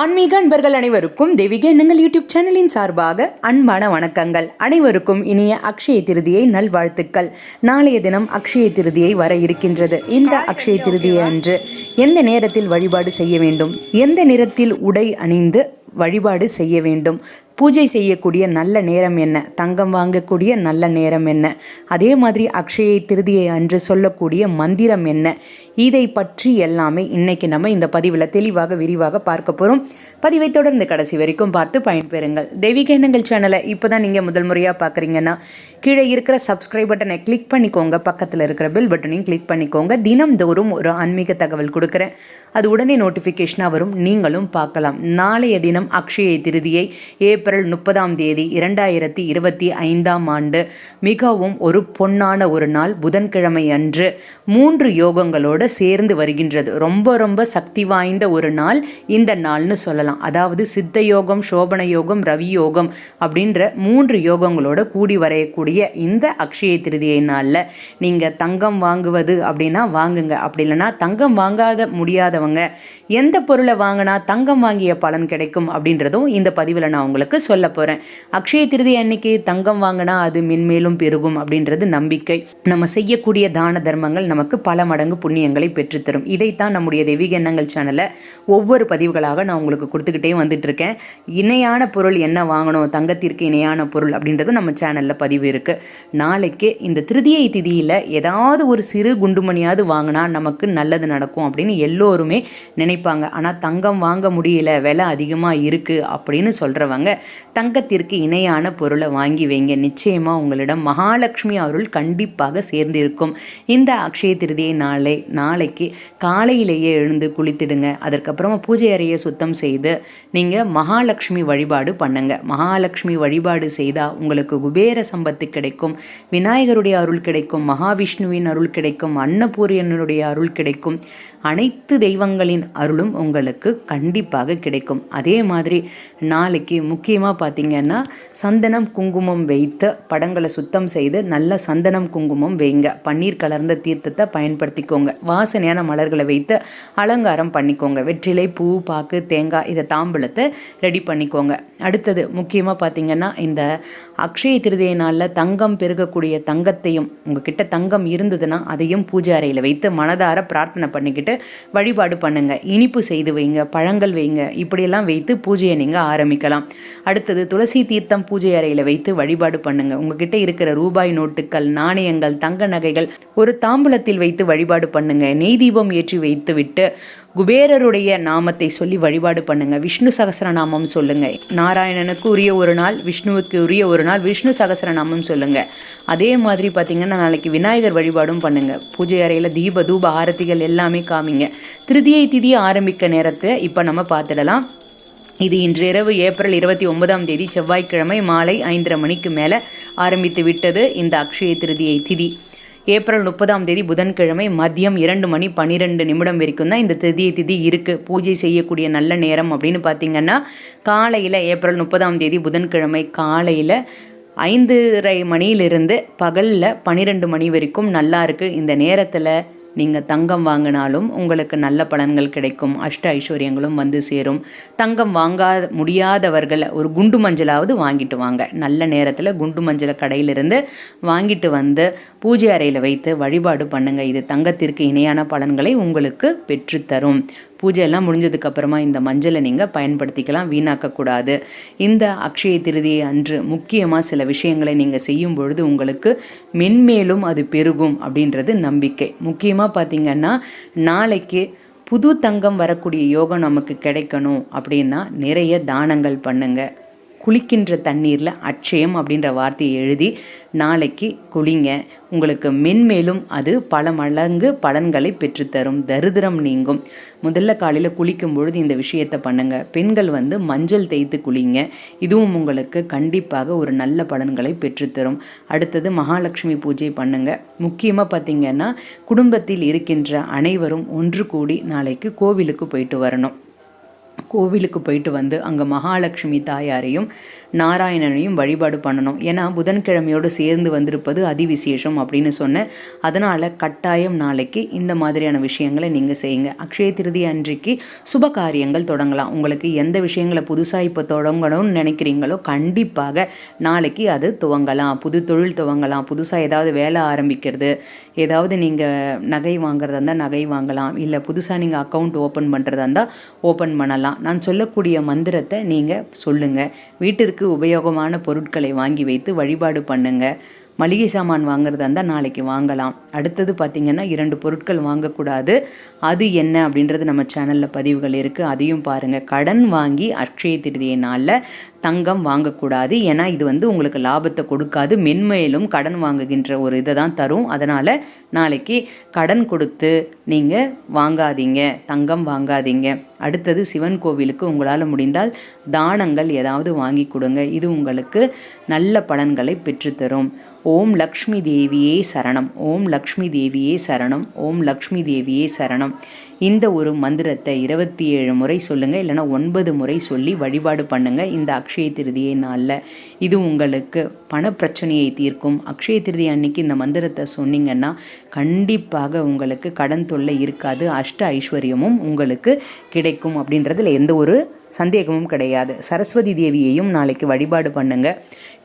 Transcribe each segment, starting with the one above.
ஆன்மீக அன்பர்கள் அனைவருக்கும் தெய்வீக எண்ணங்கள் யூடியூப் சேனலின் சார்பாக அன்பான வணக்கங்கள். அனைவருக்கும் இனிய அக்ஷய திருதியை நல்வாழ்த்துக்கள். நாளைய தினம் அக்ஷய திருதியை வர இருக்கின்றது. இந்த அக்ஷய திருதியை அன்று எந்த நேரத்தில் வழிபாடு செய்ய வேண்டும்? எந்த நிறத்தில் உடை அணிந்து வழிபாடு செய்ய வேண்டும்? பூஜை செய்யக்கூடிய நல்ல நேரம் என்ன? தங்கம் வாங்கக்கூடிய நல்ல நேரம் என்ன? அதே மாதிரி அக்ஷயை திருதியை அன்று சொல்லக்கூடிய மந்திரம் என்ன? இதை பற்றி எல்லாமே இன்னைக்கு நம்ம இந்த பதிவில் தெளிவாக விரிவாக பார்க்க போகிறோம் பதிவை தொடர்ந்து கடைசி வரைக்கும் பார்த்து பயன்பெறுங்கள். தெய்வீக எண்ணங்கள் சேனலை இப்போ தான் நீங்கள் முதல் முறையாக பார்க்குறீங்கன்னா கீழே இருக்கிற சப்ஸ்கிரைப் பட்டனை கிளிக் பண்ணிக்கோங்க. பக்கத்தில் இருக்கிற பெல் பட்டனையும் கிளிக் பண்ணிக்கோங்க. தினம்தோறும் ஒரு ஆன்மீக தகவல் கொடுக்குறேன். அது உடனே நோட்டிஃபிகேஷனாக வரும். நீங்களும் பார்க்கலாம். நாளைய தினம் அக்ஷய திருதியை ஏப்ரல் முப்பதாம் தேதி இரண்டாயிரத்தி இருபத்தி ஐந்தாம் ஆண்டு மிகவும் ஒரு பொன்னான ஒரு நாள் புதன்கிழமை அன்று மூன்று யோகங்களோடு சேர்ந்து வருகின்றது. ரொம்ப ரொம்ப சக்தி வாய்ந்த ஒரு நாள் இந்த நாள்னு சொல்லலாம். அதாவது சித்த யோகம் சோபன யோகம் ரவி யோகம் அப்படின்ற மூன்று யோகங்களோட கூடி வரையக்கூடிய இந்த அக்ஷய திருதியை நாளில் நீங்கள் தங்கம் வாங்குவது அப்படின்னா வாங்குங்க. அப்படி இல்லைன்னா தங்கம் வாங்காத முடியாதவங்க எந்த பொருளை வாங்கினா தங்கம் வாங்கிய பலன் கிடைக்கும் அப்படின்றதும் இந்த பதிவில் நான் உங்களுக்கு சொல்ல போகிறேன் அக்ஷய திருதி அன்னைக்கு தங்கம் வாங்கினா அது மென்மேலும் பெருகும் அப்படின்றது நம்பிக்கை. நம்ம செய்யக்கூடிய தான தர்மங்கள் நமக்கு பல மடங்கு புண்ணியங்களை பெற்றுத்தரும். இதைத்தான் நம்முடைய தெய்வீக எண்ணங்கள் சேனலை ஒவ்வொரு பதிவுகளாக நான் உங்களுக்கு கொடுத்துக்கிட்டே வந்துட்டுருக்கேன். இணையான பொருள் என்ன வாங்கணும் தங்கத்திற்கு இணையான பொருள் அப்படின்றதும் நம்ம சேனலில் பதிவு இருக்குது நாளைக்கு இந்த திருதியை திதியில் ஏதாவது ஒரு சிறு குண்டுமணியாவது வாங்கினா நமக்கு நல்லது நடக்கும் அப்படின்னு எல்லோருமே நினைப்பாங்க. ஆனால் தங்கம் வாங்க முடியல விலை அதிகமாக இருக்குது அப்படின்னு சொல்கிறவங்க தங்கத்திற்கு இணையான பொருளை வாங்கி வைங்க. நிச்சயமாக உங்களிடம் மகாலட்சுமி அருள் கண்டிப்பாக சேர்ந்திருக்கும். இந்த அக்ஷய திருதியை நாளை நாளைக்கு காலையிலேயே எழுந்து குளித்திடுங்க. அதற்கப்புறமா பூஜை அறையை சுத்தம் செய்து நீங்கள் மகாலட்சுமி வழிபாடு பண்ணுங்க. மகாலட்சுமி வழிபாடு செய்தால் உங்களுக்கு குபேர சம்பத்து கிடைக்கும். விநாயகருடைய அருள் கிடைக்கும். மகாவிஷ்ணுவின் அருள் கிடைக்கும். அன்னபூரியனுடைய அருள் கிடைக்கும். அனைத்து தெய்வங்களின் அருளும் உங்களுக்கு கண்டிப்பாக கிடைக்கும். அதே மாதிரி நாளைக்கு முக்கியமாக பார்த்தீங்கன்னா சந்தனம் குங்குமம் வைத்து படங்களை சுத்தம் செய்து நல்ல சந்தனம் குங்குமம் வைங்க. பன்னீர் கலர்ந்த தீர்த்தத்தை பயன்படுத்திக்கோங்க. வாசனையான மலர்களை வைத்து அலங்காரம் பண்ணிக்கோங்க. வெற்றிலை பூ பாக்கு தேங்காய் இதை தாம்பூலத்தை ரெடி பண்ணிக்கோங்க. அடுத்தது முக்கியமாக பார்த்தீங்கன்னா இந்த அக்ஷய திருதியை நாளில் தங்கம் பெருகக்கூடிய தங்கத்தையும் உங்ககிட்ட தங்கம் இருந்ததுன்னா அதையும் பூஜை அறையில் வைத்து மனதார பிரார்த்தனை பண்ணிக்கிட்டு வழிபாடு பண்ணுங்க. இனிப்பு செய்து வைங்க பழங்கள் வைங்க. இப்படியெல்லாம் வைத்து பூஜையை நீங்கள் ஆரம்பிக்கலாம். அடுத்தது துளசி தீர்த்தம் பூஜை அறையில் வைத்து வழிபாடு பண்ணுங்க. உங்ககிட்ட இருக்கிற ரூபாய் நோட்டுகள் நாணயங்கள் தங்க நகைகள் ஒரு தாம்பூலத்தில் வைத்து வழிபாடு பண்ணுங்க. நெய் தீபம் ஏற்றி வைத்து விட்டு குபேரருடைய நாமத்தை சொல்லி வழிபாடு பண்ணுங்க. விஷ்ணு சகசரநாமம் சொல்லுங்க. நாராயணனுக்கு உரிய ஒரு நாள் விஷ்ணுவுக்கு உரிய ஒரு நாள் விஷ்ணு சகசரநாமம் சொல்லுங்க. அதே மாதிரி பார்த்தீங்கன்னா நாளைக்கு விநாயகர் வழிபாடும் பண்ணுங்க. பூஜை அறையில் தீப தூப ஆரத்திகள் எல்லாமே காமிங்க. திருதியை திதி ஆரம்பிக்க நேரத்தை இப்போ நம்ம பார்த்துடலாம். இது இன்றிரவு ஏப்ரல் இருபத்தி ஒன்பதாம் தேதி செவ்வாய்க்கிழமை மாலை ஐந்தரை மணிக்கு மேலே ஆரம்பித்து விட்டது இந்த அக்ஷய திருதியை திதி. ஏப்ரல் முப்பதாம் தேதி புதன்கிழமை மதியம் இரண்டு மணி பன்னிரெண்டு நிமிடம் வரைக்கும் தான் இந்த திருதியை திதி இருக்குது பூஜை செய்யக்கூடிய நல்ல நேரம் அப்படின்னு பார்த்தீங்கன்னா காலையில் ஏப்ரல் முப்பதாம் தேதி புதன்கிழமை காலையில் ஐந்தரை மணியிலிருந்து பகலில் பன்னிரெண்டு மணி வரைக்கும் நல்லா இருக்குது இந்த நேரத்தில் நீங்கள் தங்கம் வாங்கினாலும் உங்களுக்கு நல்ல பலன்கள் கிடைக்கும். அஷ்ட ஐஸ்வர்யங்களும் வந்து சேரும். தங்கம் வாங்கா முடியாதவர்களை ஒரு குண்டு மஞ்சளாவது வாங்கிட்டு வாங்க. நல்ல நேரத்தில் குண்டு மஞ்சளை கடையிலிருந்து வாங்கிட்டு வந்து பூஜை அறையில் வைத்து வழிபாடு பண்ணுங்கள் இது தங்கத்திற்கு இணையான பலன்களை உங்களுக்கு பெற்றுத்தரும் பூஜை எல்லாம் முடிஞ்சதுக்கப்புறமா இந்த மஞ்சளை நீங்கள் பயன்படுத்திக்கலாம். வீணாக்கக்கூடாது இந்த அக்ஷய திருதியை அன்று முக்கியமாக சில விஷயங்களை நீங்கள் செய்யும் பொழுது உங்களுக்கு மென்மேலும் அது பெருகும் அப்படின்றது நம்பிக்கை. முக்கியமாக பார்த்தீங்கன்னா நாளைக்கு புது தங்கம் வரக்கூடிய யோகம் நமக்கு கிடைக்கணும் அப்படின்னா நிறைய தானங்கள் பண்ணுங்கள் குளிக்கின்ற தண்ணீரில் அட்சயம் அப்படின்ற வார்த்தையை எழுதி நாளைக்கு குளிங்க. உங்களுக்கு மென்மேலும் அது பல மடங்கு பலன்களை பெற்றுத்தரும். தரித்திரம் நீங்கும். முதல்ல காலையில் குளிக்கும் பொழுது இந்த விஷயத்தை பண்ணுங்க. பெண்கள் வந்து மஞ்சள் தேய்த்து குளிங்க. இதுவும் உங்களுக்கு கண்டிப்பாக ஒரு நல்ல பலன்களை பெற்றுத்தரும். அடுத்தது மகாலட்சுமி பூஜை பண்ணுங்க. முக்கியமாக பார்த்தீங்கன்னா குடும்பத்தில் இருக்கின்ற அனைவரும் ஒன்று கூடி நாளைக்கு கோவிலுக்கு போயிட்டு வரணும். கோவிலுக்கு போயிட்டு வந்து அங்கே மகாலட்சுமி தாயாரையும் நாராயணனையும் வழிபாடு பண்ணணும். ஏன்னா புதன்கிழமையோடு சேர்ந்து வந்திருப்பது அதிவிசேஷம் அப்படின்னு சொன்னேன் அதனால் கட்டாயம் நாளைக்கு இந்த மாதிரியான விஷயங்களை நீங்கள் செய்யுங்க. அக்ஷய திருதி அன்றைக்கு சுப காரியங்கள் தொடங்கலாம். உங்களுக்கு எந்த விஷயங்களை புதுசாக இப்போ தொடங்கணும்னு நினைக்கிறீங்களோ கண்டிப்பாக நாளைக்கு அது துவங்கலாம். புது தொழில் துவங்கலாம். புதுசாக ஏதாவது வேலை ஆரம்பிக்கிறது ஏதாவது நீங்கள் நகை வாங்குறதா இருந்தால் நகை வாங்கலாம். இல்லை புதுசாக நீங்கள் அக்கௌண்ட் ஓப்பன் பண்ணுறதா இருந்தால் ஓப்பன் பண்ணலாம். நான் சொல்லக்கூடிய மந்திரத்தை நீங்கள் சொல்லுங்கள் வீட்டிற்கு உபயோகமான பொருட்களை வாங்கி வைத்து வழிபாடு பண்ணுங்கள் மளிகை சாமான் வாங்குறதா இருந்தால் நாளைக்கு வாங்கலாம். அடுத்தது பார்த்திங்கன்னா இரண்டு பொருட்கள் வாங்கக்கூடாது. அது என்ன அப்படின்றது நம்ம சேனலில் பதிவுகள் இருக்குது அதையும் பாருங்கள் கடன் வாங்கி அக்ஷய திருதியை நாளில் தங்கம் வாங்கக்கூடாது. ஏன்னா இது வந்து உங்களுக்கு லாபத்தை கொடுக்காது. மென்மேலும் கடன் வாங்குகின்ற ஒரு இதை தான் தரும். அதனால் நாளைக்கு கடன் கொடுத்து நீங்கள் வாங்காதீங்க. தங்கம் வாங்காதீங்க. அடுத்தது சிவன் கோவிலுக்கு உங்களால் முடிந்தால் தானங்கள் ஏதாவது வாங்கி கொடுங்க. இது உங்களுக்கு நல்ல பலன்களை பெற்றுத்தரும். ஓம் லக்ஷ்மி தேவியே சரணம். ஓம் லக்ஷ்மி தேவியே சரணம். ஓம் லக்ஷ்மி தேவியே சரணம். இந்த ஒரு மந்திரத்தை இருபத்தி ஏழு முறை சொல்லுங்கள் இல்லைனா ஒன்பது முறை சொல்லி வழிபாடு பண்ணுங்கள் இந்த அக்ஷய திருதியை நாளில் இது உங்களுக்கு பணப்பிரச்சனையை தீர்க்கும். அக்ஷய திருதி அன்னைக்கு இந்த மந்திரத்தை சொன்னீங்கன்னா கண்டிப்பாக உங்களுக்கு கடன் தொல்லை இருக்காது அஷ்ட ஐஸ்வர்யமும் உங்களுக்கு கிடைக்கும் அப்படின்றதுல எந்த ஒரு சந்தேகமும் கிடையாது. சரஸ்வதி தேவியையும் நாளைக்கு வழிபாடு பண்ணுங்க.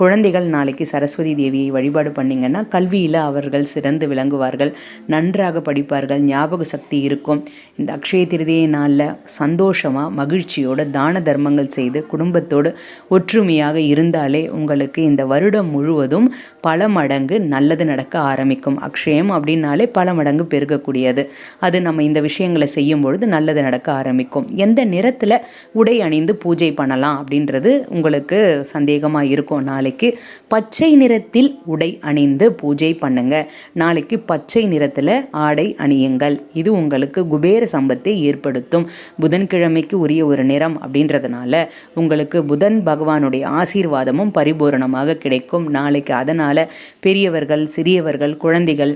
குழந்தைகள் நாளைக்கு சரஸ்வதி தேவியை வழிபாடு பண்ணிங்கன்னா கல்வியில் அவர்கள் சிறந்து விளங்குவார்கள் நன்றாக படிப்பார்கள் ஞாபக சக்தி இருக்கும். இந்த அக்ஷய திருதியை நாளில் சந்தோஷமாக மகிழ்ச்சியோடு தான தர்மங்கள் செய்து குடும்பத்தோடு ஒற்றுமையாக இருந்தாலே உங்களுக்கு இந்த வருடம் முழுவதும் பல மடங்கு நல்லது நடக்க ஆரம்பிக்கும். அக்ஷயம் அப்படின்னாலே பல மடங்கு பெருகக்கூடியது. அது நம்ம இந்த விஷயங்களை செய்யும் பொழுது நல்லது நடக்க ஆரம்பிக்கும். எந்த நிறத்தில் உடை அணிந்து பூஜை பண்ணலாம் அப்படின்றது உங்களுக்கு சந்தேகமாக இருக்கும். நாளைக்கு பச்சை நிறத்தில் உடை அணிந்து பூஜை பண்ணுங்க. நாளைக்கு பச்சை நிறத்தில் ஆடை அணியுங்கள். இது உங்களுக்கு குபே குபேர சம்பத்தை ஏற்படுத்தும். புதன்கிழமைக்கு உரிய ஒரு நிறம் அப்படின்றதுனால உங்களுக்கு புதன் பகவானுடைய ஆசீர்வாதமும் பரிபூரணமாக கிடைக்கும். நாளைக்கு அதனால் பெரியவர்கள் சிறியவர்கள் குழந்தைகள்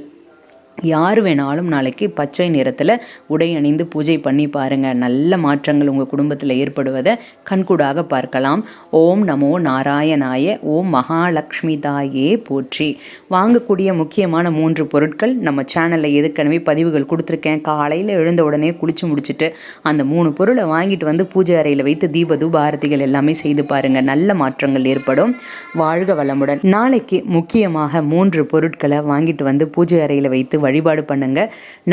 யார் வேணாலும் நாளைக்கு பச்சை நிறத்தில் உடை அணிந்து பூஜை பண்ணி பாருங்கள் நல்ல மாற்றங்கள் உங்கள் குடும்பத்தில் ஏற்படுவதை கண்கூடாக பார்க்கலாம். ஓம் நமோ நாராயணாய ஓம் மகாலட்சுமி தாயே போற்றி. வாங்கக்கூடிய முக்கியமான மூன்று பொருட்கள் நம்ம சேனலில் ஏற்கனவே பதிவுகள் கொடுத்துருக்கேன். காலையில் எழுந்த உடனே குளிச்சு முடிச்சுட்டு அந்த மூணு பொருளை வாங்கிட்டு வந்து பூஜை அறையில் வைத்து தீப தூபாரதிகள் எல்லாமே செய்து பாருங்கள் நல்ல மாற்றங்கள் ஏற்படும். வாழ்க வளமுடன். நாளைக்கு முக்கியமாக மூன்று பொருட்களை வாங்கிட்டு வந்து பூஜை அறையில் வைத்து வழிபாடு பண்ணுங்க.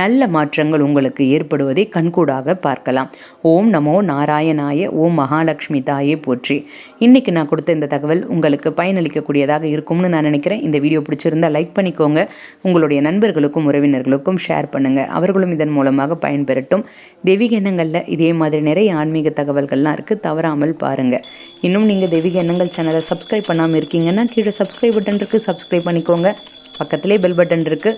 நல்ல மாற்றங்கள் உங்களுக்கு ஏற்படுவதை கண்கூடாக பார்க்கலாம். ஓம் நமோ நாராயணாய ஓம் மகாலட்சுமி தாயே போற்றி. இன்னைக்கு நான் கொடுத்த இந்த தகவல் உங்களுக்கு பயனளிக்கக்கூடியதாக இருக்கும்னு நான் நினைக்கிறேன். இந்த வீடியோ பிடிச்சிருந்தா லைக் பண்ணிக்கோங்க. உங்களுடைய நண்பர்களுக்கும் உறவினர்களுக்கும் ஷேர் பண்ணுங்க. அவர்களும் இதன் மூலமாக பயன்பெறட்டும். தெய்வீக எண்ணங்களில் இதே மாதிரி நிறைய ஆன்மீக தகவல்கள்லாம் இருக்குது தவறாமல் பாருங்கள் இன்னும் நீங்கள் தெய்வீக எண்ணங்கள் சேனலை சப்ஸ்கிரைப் பண்ணாமல் இருக்கீங்கன்னா கீழே சப்ஸ்கிரைப் பட்டன் இருக்குது சப்ஸ்கிரைப் பண்ணிக்கோங்க. பக்கத்திலே பெல் பட்டன் இருக்குது